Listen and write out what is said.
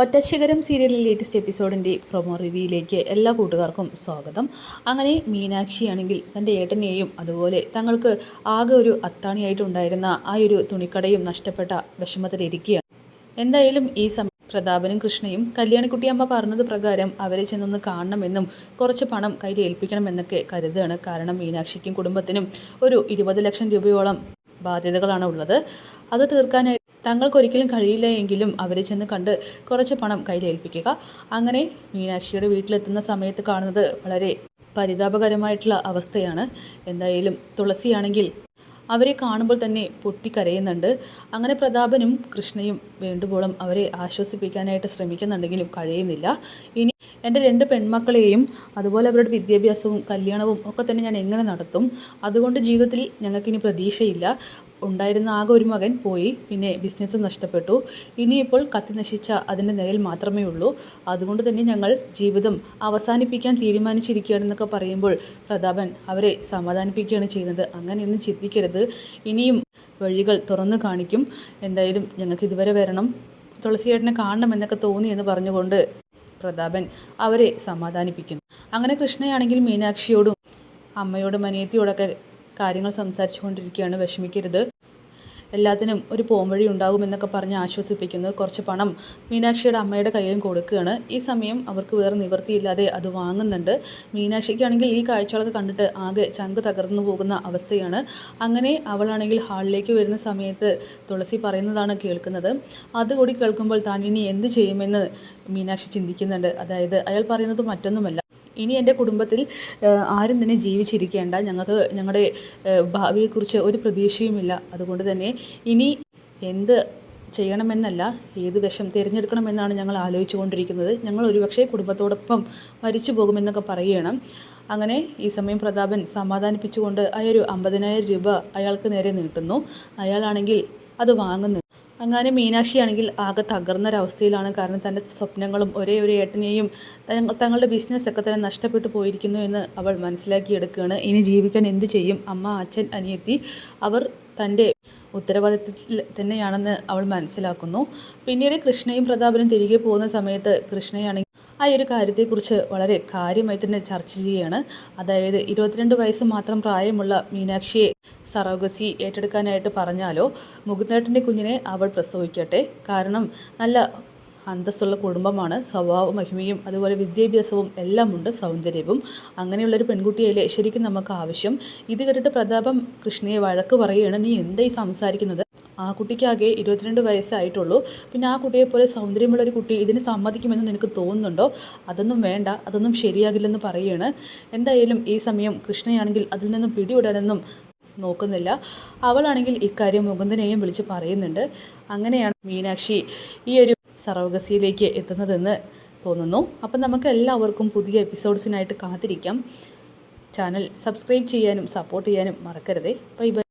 ഒറ്റശിഖരം സീരിയലിലെ latest എപ്പിസോഡിന്റെ promo റിവ്യൂയിലേക്ക് എല്ലാ കൂട്ടുകാർക്കും സ്വാഗതം. അങ്ങനെ മീനാക്ഷിയാണെങ്കിൽ തന്റെ ഏട്ടനെയും അതുപോലെ തങ്ങൾക്ക് ആകെ ഒരു അത്താണിയായിട്ടുണ്ടായിരുന്ന ആ ഒരു തുണിക്കടയും നഷ്ടപ്പെട്ട വിഷമത്തിലിരിക്കുകയാണ്. എന്തായാലും ഈ സമയം പ്രതാപനും കൃഷ്ണയും കല്യാണിക്കുട്ടിയമ്മ പറഞ്ഞത് പ്രകാരം അവരെ ചെന്നൊന്ന് കാണണമെന്നും കുറച്ച് പണം കയ്യിൽ ഏൽപ്പിക്കണമെന്നൊക്കെ കരുതുകയാണ്. കാരണം മീനാക്ഷിക്കും കുടുംബത്തിനും ഒരു ഇരുപത് ലക്ഷം രൂപയോളം ബാധ്യതകളാണ് ഉള്ളത്. അത് തീർക്കാനായി തങ്ങൾക്കൊരിക്കലും കഴിയില്ല എങ്കിലും അവരെ ചെന്ന് കണ്ട് കുറച്ച് പണം കയ്യിലേൽപ്പിക്കുക. അങ്ങനെ മീനാക്ഷിയുടെ വീട്ടിലെത്തുന്ന സമയത്ത് കാണുന്നത് വളരെ പരിതാപകരമായിട്ടുള്ള അവസ്ഥയാണ്. എന്തായാലും തുളസിയാണെങ്കിൽ അവരെ കാണുമ്പോൾ തന്നെ പൊട്ടിക്കരയുന്നുണ്ട്. അങ്ങനെ പ്രതാപനും കൃഷ്ണയും വേണ്ടുവോളം അവരെ ആശ്വസിപ്പിക്കാനായിട്ട് ശ്രമിക്കുന്നുണ്ടെങ്കിലും കഴിയുന്നില്ല. ഇനി എന്റെ രണ്ട് പെൺമക്കളെയും അതുപോലെ അവരുടെ വിദ്യാഭ്യാസവും കല്യാണവും ഒക്കെ തന്നെ ഞാൻ എങ്ങനെ നടത്തും? അതുകൊണ്ട് ജീവിതത്തിൽ ഞങ്ങൾക്കിനി പ്രതീക്ഷയില്ല. ഉണ്ടായിരുന്ന ആകെ ഒരു മകൻ പോയി പിന്നെ ബിസിനസ് നഷ്ടപ്പെട്ടു. ഇനിയിപ്പോൾ കത്തി നശിച്ച അതിന്റെ നിഴൽ മാത്രമേ ഉള്ളൂ. അതുകൊണ്ട് തന്നെ ഞങ്ങൾ ജീവിതം അവസാനിപ്പിക്കാൻ തീരുമാനിച്ചിരിക്കുകയാണെന്നൊക്കെ പറയുമ്പോൾ പ്രതാപൻ അവരെ സമാധാനിപ്പിക്കുകയാണ് ചെയ്യുന്നത്. അങ്ങനെയൊന്നും ചിന്തിക്കരുത്. ഇനിയും വഴികൾ തുറന്നു കാണിക്കും. എന്തായാലും ഞങ്ങൾക്ക് ഇതുവരെ വരണം. തുളസിയേട്ടനെ കാണണം എന്നൊക്കെ തോന്നി എന്ന് പറഞ്ഞുകൊണ്ട് പ്രതാപൻ അവരെ സമാധാനിപ്പിക്കുന്നു. അങ്ങനെ കൃഷ്ണയാണെങ്കിൽ മീനാക്ഷിയോടും അമ്മയോടും അനിയത്തിയോടൊക്കെ കാര്യങ്ങൾ സംസാരിച്ചു കൊണ്ടിരിക്കുകയാണ് വിഷമിക്കരുത്. എല്ലാത്തിനും ഒരു പോംവഴി ഉണ്ടാകുമെന്നൊക്കെ പറഞ്ഞ് ആശ്വസിപ്പിക്കുന്നത് കുറച്ച് പണം മീനാക്ഷിയുടെ അമ്മയുടെ കയ്യിലും കൊടുക്കുകയാണ്. ഈ സമയം അവർക്ക് വേറെ നിവൃത്തിയില്ലാതെ അത് വാങ്ങുന്നുണ്ട്. മീനാക്ഷിക്കാണെങ്കിൽ ഈ കാഴ്ചകളൊക്കെ കണ്ടിട്ട് ആകെ ചങ്ക് തകർന്നു പോകുന്ന അവസ്ഥയാണ്. അങ്ങനെ അവളാണെങ്കിൽ ഹാളിലേക്ക് വരുന്ന സമയത്ത് തുളസി പറയുന്നതാണ് കേൾക്കുന്നത്. അതുകൂടി കേൾക്കുമ്പോൾ താൻ ഇനി എന്ത് ചെയ്യുമെന്ന് മീനാക്ഷി ചിന്തിക്കുന്നുണ്ട്. അതായത് അയാൾ പറയുന്നത് മറ്റൊന്നുമല്ല. ഇനി എന്റെ കുടുംബത്തിൽ ആരും തന്നെ ജീവിച്ചിരിക്കേണ്ട. ഞങ്ങൾക്ക് ഞങ്ങളുടെ ഭാവിയെക്കുറിച്ച് ഒരു പ്രതീക്ഷയുമില്ല. അതുകൊണ്ട് തന്നെ ഇനി എന്ത് ചെയ്യണമെന്നല്ല ഏത് വിഷം തിരഞ്ഞെടുക്കണമെന്നാണ് ഞങ്ങൾ ആലോചിച്ചുകൊണ്ടിരിക്കുന്നത്. ഞങ്ങൾ ഒരുപക്ഷെ കുടുംബത്തോടൊപ്പം മരിച്ചു പോകുമെന്നൊക്കെ പറയണം. അങ്ങനെ ഈ സമയം പ്രതാപൻ സമാധാനിപ്പിച്ചുകൊണ്ട് ആ ഒരു അമ്പതിനായിരം രൂപ അയാൾക്ക് നേരെ നീട്ടുന്നു. അയാളാണെങ്കിൽ അത് വാങ്ങുന്നു. അങ്ങനെ മീനാക്ഷിയാണെങ്കിൽ ആകെ തകർന്നൊരവസ്ഥയിലാണ്. കാരണം തന്റെ സ്വപ്നങ്ങളും ഒരേ ഒരു ഏട്ടനെയും തങ്ങ- തങ്ങളുടെ ബിസിനസ്സൊക്കെ തന്നെ നഷ്ടപ്പെട്ടു പോയിരിക്കുന്നു എന്ന് അവൾ മനസ്സിലാക്കിയെടുക്കുകയാണ്. ഇനി ജീവിക്കാൻ എന്ത് ചെയ്യും? അമ്മ അച്ഛൻ അനിയത്തി അവർ തന്റെ ഉത്തരവാദിത്തത്തിൽ തന്നെയാണെന്ന് അവൾ മനസ്സിലാക്കുന്നു. പിന്നീട് കൃഷ്ണയും പ്രതാപനും തിരികെ പോകുന്ന സമയത്ത് കൃഷ്ണയാണെങ്കിൽ ആ ഒരു കാര്യത്തെക്കുറിച്ച് വളരെ കാര്യമായി തന്നെ ചർച്ച ചെയ്യുകയാണ്. അതായത് ഇരുപത്തിരണ്ട് വയസ്സ് മാത്രം പ്രായമുള്ള മീനാക്ഷിയെ സറോഗസി ഏറ്റെടുക്കാനായിട്ട് പറഞ്ഞാലോ മുകുന്ദേട്ടന്റെ കുഞ്ഞിനെ അവൾ പ്രസവിക്കട്ടെ. കാരണം നല്ല അന്തസ്സുള്ള കുടുംബമാണ്. സ്വഭാവ മഹിമയും അതുപോലെ വിദ്യാഭ്യാസവും എല്ലാം ഉണ്ട് സൗന്ദര്യവും. അങ്ങനെയുള്ളൊരു പെൺകുട്ടിയല്ലേ ശരിക്കും നമുക്ക് ആവശ്യം. ഇത് കേട്ടിട്ട് പ്രതാപം കൃഷ്ണയെ വഴക്ക് പറയുകയാണ്. നീ എന്തായി സംസാരിക്കുന്നത്? ആ കുട്ടിക്കാകെ ഇരുപത്തിരണ്ട് വയസ്സായിട്ടുള്ളൂ. പിന്നെ ആ കുട്ടിയെ പോലെ സൗന്ദര്യമുള്ള ഒരു കുട്ടി ഇതിന് സമ്മതിക്കുമെന്ന് നിനക്ക് തോന്നുന്നുണ്ടോ? അതൊന്നും വേണ്ട അതൊന്നും ശരിയാകില്ലെന്ന് പറയുകയാണ് എന്തായാലും ഈ സമയം കൃഷ്ണയാണെങ്കിൽ അതിൽ നിന്നും പിടിവിടാനൊന്നും നോക്കുന്നില്ല. അവളാണെങ്കിൽ ഇക്കാര്യം മുകുന്ദനെയും വിളിച്ച് പറയുന്നുണ്ട്. അങ്ങനെയാണ് മീനാക്ഷി ഈ ഒരു സർവകസിയിലേക്ക് എത്തുന്നതെന്ന് തോന്നുന്നു. അപ്പം നമുക്ക് എല്ലാവർക്കും പുതിയ എപ്പിസോഡ്സിനായിട്ട് കാത്തിരിക്കാം. ചാനൽ സബ്സ്ക്രൈബ് ചെയ്യാനും സപ്പോർട്ട് ചെയ്യാനും മറക്കരുതേ. Bye bye.